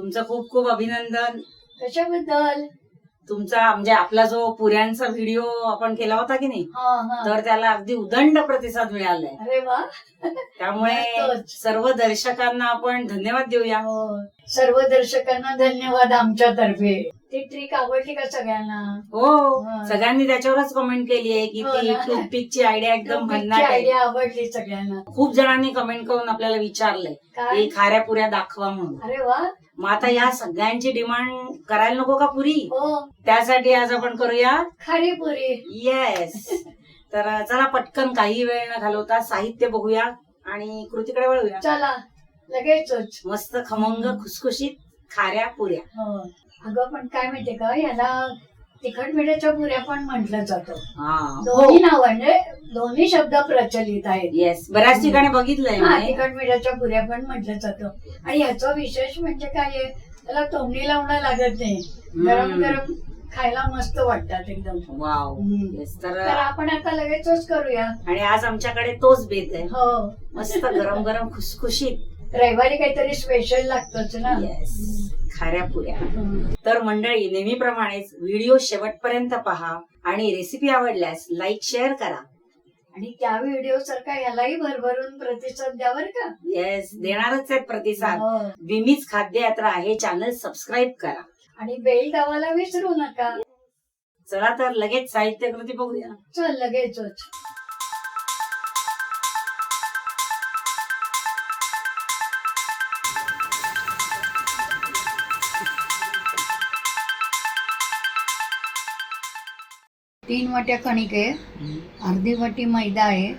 तुमचं खूप खूप अभिनंदन. कशाबद्दल तुमचा म्हणजे आपला जो पुऱ्यांचा व्हिडिओ आपण केला होता की नाही हा हा. तर त्याला अगदी उदंड प्रतिसाद मिळालाय. अरे वा. त्यामुळे मस्तच. सर्व दर्शकांना आपण धन्यवाद देऊया. हो. सर्व दर्शकांना धन्यवाद आमच्यातर्फे. ती ट्रिक आवडली का सगळ्यांना? हो. हा. सगळ्यांनी त्याच्यावरच कमेंट केली आहे की हो ती ना. टूथपिकची आयडिया एकदम भन्नाट आहे. आयडिया आवडली सगळ्यांना. खूप जणांनी कमेंट करून आपल्याला विचारलंय काय? की खाऱ्या पुऱ्या दाखवा म्हणून. अरे वा. मग आता या सगळ्यांची डिमांड करायला नको का पुरी? हो. त्यासाठी आज आपण करूया खारी पुरी. येस तर चला पटकन काही वेळ न घालवता साहित्य बघूया आणि कृतीकडे वळूया. चला लगेचच मस्त खमंग खुसखुशीत खाऱ्या पुऱ्या. हो. अगं पण काय माहितीये का याला तिखट मिठाच्या पुऱ्या पण म्हटलं जातं. हा. दोन्ही नाव म्हणजे दोन्ही शब्द प्रचलित आहेत. येस बऱ्याच ठिकाणी बघितलंय हा मी. तिखट मिठाच्या पुऱ्या पण म्हटलं जातं. आणि याचा विशेष म्हणजे काय आहे त्याला तोंडी लावणं लागत नाही. गरम हम्म. गरम खायला मस्त वाटतात एकदम. वाव हम्म. येस तर तर आपण आता लगेचच करूया. आणि आज आमच्याकडे तोच बेत आहे. हो. मस्त गरम गरम खुसखुशीत. रविवारी काहीतरी स्पेशल लागतच ना. येस खाऱ्या पुऱ्या. तर मंडळी नेहमीप्रमाणेच व्हिडिओ शेवटपर्यंत पहा आणि रेसिपी आवडल्यास लाईक शेअर करा. आणि त्या व्हिडिओ सारखा यालाही भरभरून प्रतिसाद द्यावर का? येस देणारच आहेत प्रतिसाद. हो. विमीज खाद्य यात्रा हे चॅनल सबस्क्राईब करा. आणि बेल दावाला विसरू नका. चला तर लगेच साहित्य कृती बघूया. चल लगेचच. तीन वाट्या कणिक आहे. अर्धी वाटी मैदा आहे.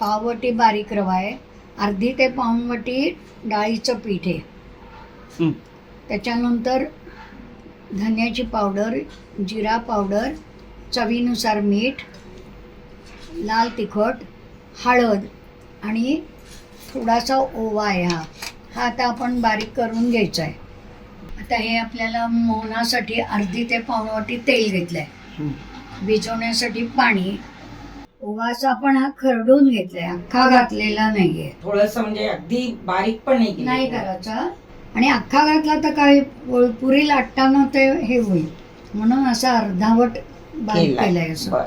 पाव वाटी बारीक रवा आहे. अर्धी ते पाऊण वाटी डाळीचं पीठ आहे. त्याच्यानंतर धन्याची पावडर जिरा पावडर चवीनुसार मीठ लाल तिखट हळद आणि थोडासा ओवा आहे हा. हा आता आपण बारीक करून घ्यायचा आहे. आता हे आपल्याला मोहनासाठी अर्धी ते पाऊण वाटी तेल घेतलं आहे भिजवण्यासाठी पाणी. ओवाचा आपण हा खरडून घेतलाय अख्खा घातलेला नाहीये. थोडस म्हणजे अगदी बारीक पण नाही केलं. नाही करायचा. आणि अख्खा घातला तर काय पुरी लाटताना ते हे होईल. म्हणून असा अर्धावट बारीक केलाय. केलाय असं. बरं.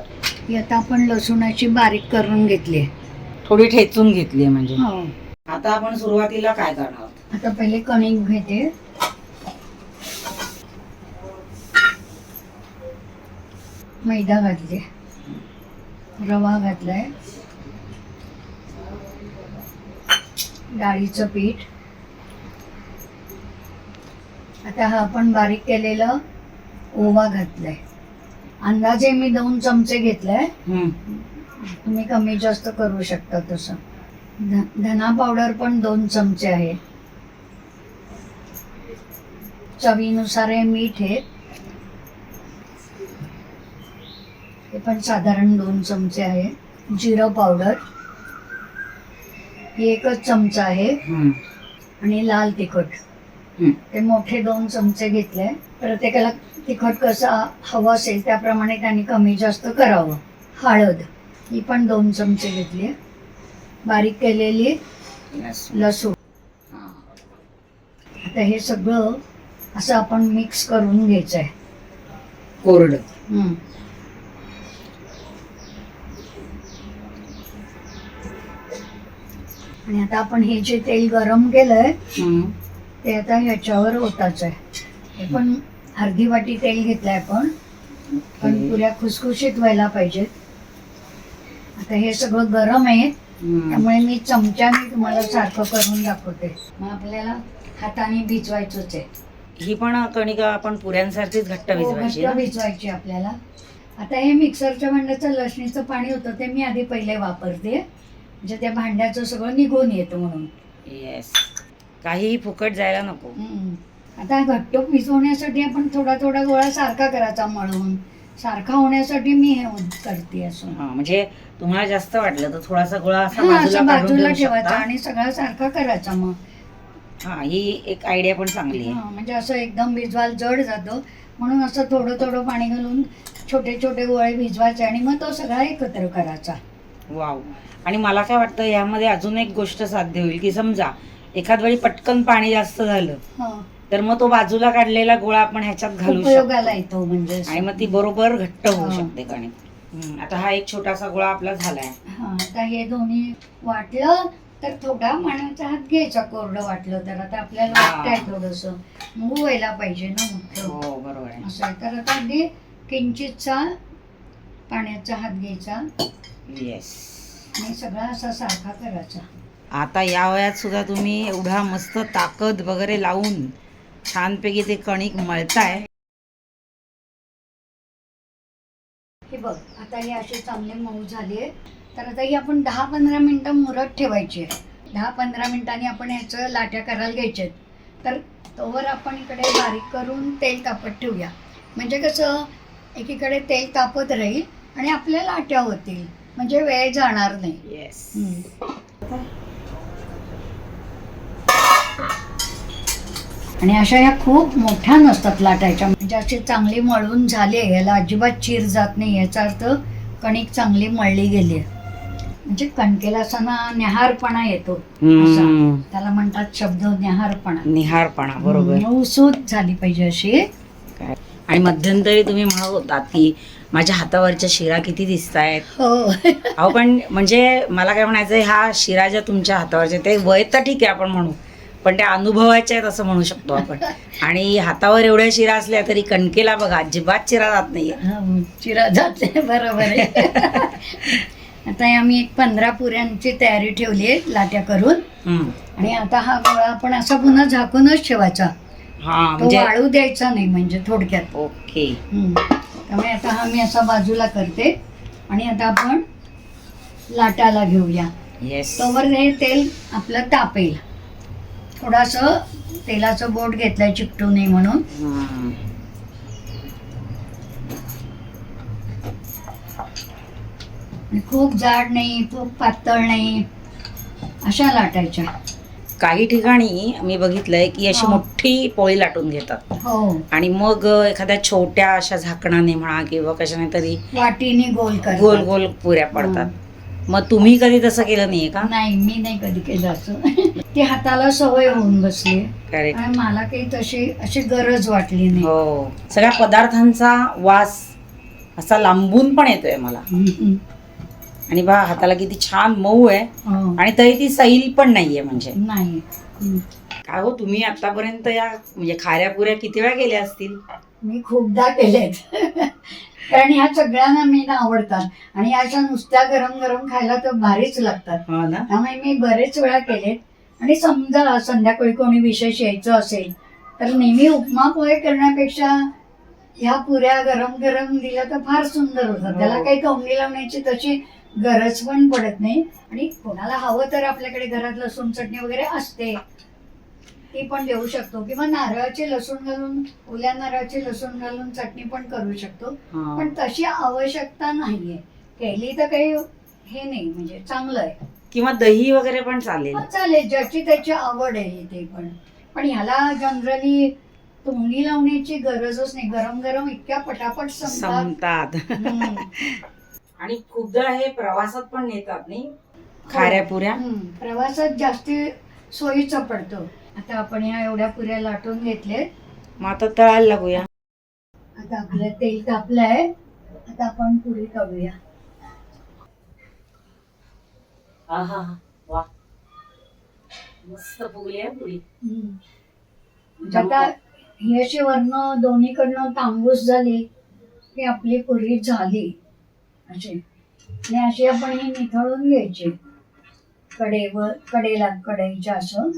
ही आता आपण लसूणाची बारीक करून घेतली थोडी ठेचून घेतली म्हणजे. हो. आता आपण सुरुवातीला काय करणार आहोत? आता पहिले कणिक घेते. मैदा घातले. रवा घातलाय. डाळीचं पीठ. आता हा आपण बारीक केलेलं ओवा घातलाय. अंदाजे मी दोन चमचे घेतलाय. हं. तुम्ही कमी जास्त करू शकता तसं. धना पावडर पण दोन चमचे आहे. चवीनुसार हे मीठ आहे हे पण साधारण दोन चमचे आहे. जिरं पावडर. ही एकच चमचा आहे. हं. आणि लाल तिखट. हं. ते मोठे दोन चमचे घेतले. प्रत्येकाला तिखट कसं हवं असेल त्याप्रमाणे त्यांनी कमी जास्त करावं. हळद. ही पण दोन चमचे घेतली. बारीक केलेली. लसूण. हा. आता हे सगळं असं आपण मिक्स करून घ्यायचं आहे कोरडं आणि आता आपण हे जे तेल गरम केलंय. ते आता ह्याच्यावर होताच आहे हे पण अर्धी वाटी तेल घेतलंय आपण पण पुऱ्या खुसखुशीत व्हायला पाहिजेत. आता हे सगळं गरम आहे. त्यामुळे मी चमच्याने तुम्हाला सारखं करून दाखवते. मग आपल्याला हाताने भिजवायचंच आहे. ही पण कणिका आपण पुऱ्यांसारखीच घट्ट हो, भिजवायची? भिजवायची आपल्याला. आता हे मिक्सरच्या भांड्याचं लसणीचं पाणी होतं ते मी आधी पहिले वापरते. म्हणजे त्या भांड्याचं सगळं निघून येतं म्हणून. येस काहीही फुकट जायला नको. हम्म. आता घट्ट भिजवण्यासाठी आपण थोडा थोडा गोळा सारखा करायचा मळून. सारखा होण्यासाठी मी हे करते असं. हा म्हणजे तुम्हाला जास्त वाटलं तर थोडासा गोळा असा हा बाजूला असं काढून बाजूला ठेवू ठेवायचा शकता. आणि सगळा सारखा करायचा मग. हा ही एक आयडिया पण चांगली आहे. हा, म्हणजे असं एकदम भिजवायला जड जातं. म्हणून असं थोडं थोडं पाणी घालून छोटे छोटे गोळे भिजवायचे आणि मग तो सगळा एकत्र करायचा. वाव. आणि मला काय वाटतं यामध्ये अजून एक गोष्ट साध्य होईल की समजा एखाद वेळी पटकन पाणी जास्त झालं हा. तर मग तो बाजूला काढलेला गोळा आपण ह्याच्यात घालू शकतो. उपयोगाला येतो म्हणजे आणि मग ती बरोबर घट्ट होऊ हा. शकते कणिक. हम्म, आता हा एक छोटासा गोळा आपला झालाय. हा आता हे दोन्ही वाटलं तर थोडा मानाचा हात घ्यायचा कोरडं वाटलं तर. आता आपल्याला हा. वाटतंय थोडस. पाहिजे ना मोठं हो बरोबर आहे. असं आहे. तर आता अगदी किंचितचा पाण्याचा हात घ्यायचा. येस आणि सगळा असा सारखा करायचा. आता या वयात सुद्धा तुम्ही एवढा मस्त ताकद वगैरे लावून छानपैकी ते कणिक मळताय. हे बघ आता हे असे चांगले मऊ झाले तर आता ही आपण दहा पंधरा मिनिटं मुरत ठेवायची दहा पंधरा मिनिटांनी आपण ह्याचं लाट्या करायला घ्यायचे तर तोवर आपण इकडे बारीक करून तेल तापत ठेवूया. म्हणजे कसं एकीकडे तेल तापत राहील आणि आपल्या लाट्या होतील. म्हणजे वेळ जाणार नाही. येस. आणि अशा ह्या खूप मोठ्या नसतात लाटायच्या. म्हणजे अशी चांगली मळून झाली याला अजिबात चीर जात नाही याचा अर्थ कणिक चांगली मळली गेली म्हणजे कणकेला असा ना न्याहारपणा येतो. असा. त्याला म्हणतात शब्द न्याहारपणा. निहारपणा बरोबर. मऊसूत झाली पाहिजे अशी. काय. आणि मध्यंतरी तुम्ही म्हणत होतात की माझ्या हातावरच्या शिरा किती दिसत आहेत हो. अहो पण म्हणजे मला काय म्हणायचं ह्या शिरा ज्या तुमच्या हातावरच्या ते वय तर ठीक आहे आपण म्हणू पण त्या अनुभवाच्या आहेत असं म्हणू शकतो आपण. आणि हातावर एवढ्या शिरा असल्या तरी कणकेला बघा अजिबात चिरा जात नाहीये. हा, चिरा जाते बरोबर आहे. आता हे आम्ही एक पंधरा पुऱ्यांची तयारी ठेवली आहे लाट्या करून. हम्म. आणि आता हा गोळा आपण असा पुन्हा झाकूनच ठेवायचा. हा तो म्हणजे वाळू द्यायचा नाही म्हणजे थोडक्यात. ओके. हम्म. त्यामुळे आता हा मी असा बाजूला करते. आणि आता आपण लाटाला घेऊया. येस तोवर हे तेल आपलं तापेल. थोडंसं तेलाचं बोट घेतलंय चिकटू नये म्हणून. आणि खूप जाड नाही खूप पातळ नाही अशा लाटायच्या. काही ठिकाणी मी बघितलंय की अशी. मोठी पोळी लाटून घेतात. हो. आणि मग एखाद्या छोट्या अशा झाकणाने म्हणा किंवा कशाने तरी वाटीने गोल गोल गोल पुऱ्या पडतात. मग तुम्ही कधी तसं केलं नाहीये का? नाही मी नाही कधी केलं असं. ते हाताला सवय होऊन बसली. करेक्ट आणि मला काही तशी अशी गरज वाटली नाही. हो. सगळ्या पदार्थांचा वास असा लांबून पण येतोय मला. हम्म. आणि बा हाताला किती छान मऊ आहे. आणि तरी ती सैल पण नाहीये म्हणजे. नाही. काय हो तुम्ही आतापर्यंत या म्हणजे खाऱ्या पुऱ्या किती वेळा केल्या असतील? मी खूपदा केलेत. कारण ह्या सगळ्यांना मी आवडतात. आणि अशा नुसत्या गरम गरम खायला तर भारीच लागतात. हो ना. त्यामुळे मी बरेच वेळा केलेत. आणि समजा संध्याकाळी कोणी विशेष यायचं असेल तर नेहमी उपमा पोहे करण्यापेक्षा ह्या पुऱ्या गरम गरम दिल्या तर फार सुंदर होतात. हो. त्याला काही तोंडी लावण्याची तशी गरज पण पडत नाही. आणि कोणाला हवं तर आपल्याकडे घरात लसूण चटणी वगैरे असते ती पण देऊ शकतो. किंवा नारळाचे लसूण घालून ओल्या नारळाचे लसूण घालून चटणी पण करू शकतो. पण तशी आवश्यकता नाहीये. केली तर काही हे नाही म्हणजे चांगलं आहे. किंवा दही वगैरे पण चालेल. चालेल. ज्याची त्याची आवड आहे ते पण. पण ह्याला जनरली तोंडी लावण्याची गरजच नाही. गरम गरम इतक्या पटापट संपतात. आणि खूपदा हे प्रवासात पण नेतात नाही? खाऱ्या पुऱ्या? हम्म. प्रवासात जास्ती सोयीचं पडतो. आता आपण ह्या एवढ्या पुऱ्या लाटून घेतले मग आता तळायला लागूया. आता आपलं तेल तापलंय. आता आपण पुरी तळूया आहा, वा. मस्त फुगली आहे पुरी. हम्म. आता ही अशी वर्ण दोन्हीकडनं तांबूस झाली की आपली पुरी झाली. अशी आणि अशी आपण ही निथळून घ्यायची. कडेवर कडेला कढईच्या असं.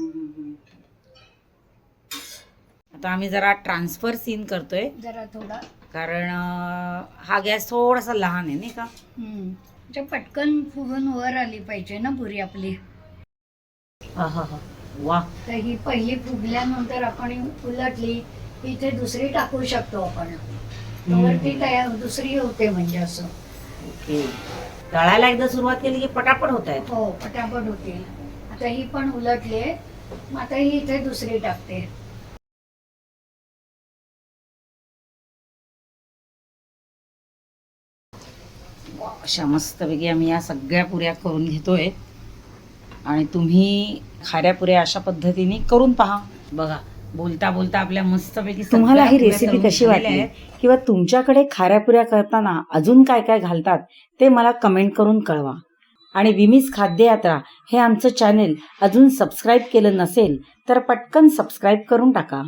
आता आम्ही जरा ट्रान्सफर सीन करतोय. जरा थोडा. कारण हा गॅस थोडासा लहान आहे नाही का? हम्म. म्हणजे पटकन फुगून वर आली पाहिजे ना पुरी आपली. वा. तर ही पहिली फुगल्यानंतर आपण ही उलटली इथे दुसरी टाकू शकतो आपण. तर ती तयार दुसरी होते म्हणजे असं. ओके. तळायला एकदा सुरुवात केली की पटापट होत आहेत? हो पटापट होतील आता ही पण उलटली. आहे आता ही इथे दुसरी टाकते. अशा मस्तपैकी आम्ही या सगळ्या पुऱ्या करून घेतोय. आणि तुम्ही खाऱ्या पुऱ्या अशा पद्धतीने करून पहा. बघा बोलता बोलता आपल्या मस्तपैकी तुम्हाला ही रेसिपी कशी वाटली. किंवा तुमच्याकडे खाऱ्यापुऱ्या करताना अजून काय काय घालतात ते मला कमेंट करून कळवा. आणि विमीज खाद्ययात्रा हे आमचं चॅनेल अजून सबस्क्राईब केलं नसेल तर पटकन सबस्क्राईब करून टाका.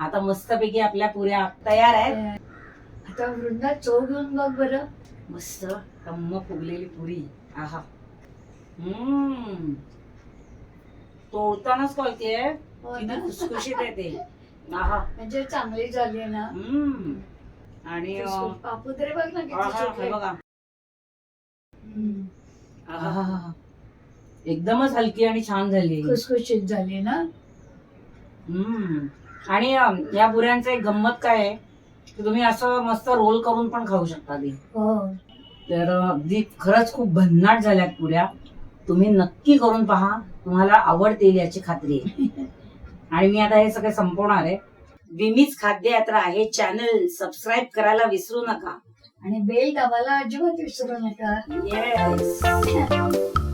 आता मस्तपैकी आपल्या पुऱ्या तयार आहेत. आता वृंदा चव घेऊन बघ बरं. मस्त टम्म फुगलेली पुरी. आहा. हम्म. तोडतानाच कळतेय हो ना? खुसखुशीत आहे ते. आहा. म्हणजे चांगली झाली ना. हम्म. आणि अं, पापू तरी बघ ना किती आहा, हे सुटले. बघा. हम्म. आहा. एकदमच हलकी आणि छान झाली. खुसखुशीत झाली ना. हम्म. आणि अं, या पुऱ्यांचं एक गंमत काय आहे? की तुम्ही असं मस्त रोल करून पण खाऊ शकता ती. हो. तर अगदी खरंच खूप भन्नाट झाल्यात पुऱ्या तुम्ही नक्की करून पहा तुम्हाला आवडतील याची खात्री आहे. आणि मी आता हे सगळे संपवणार आहे. विमीज खाद्य यात्रा हे चॅनल सबस्क्राईब करायला विसरू नका. आणि बेल दाबायला अजिबात विसरू नका. येस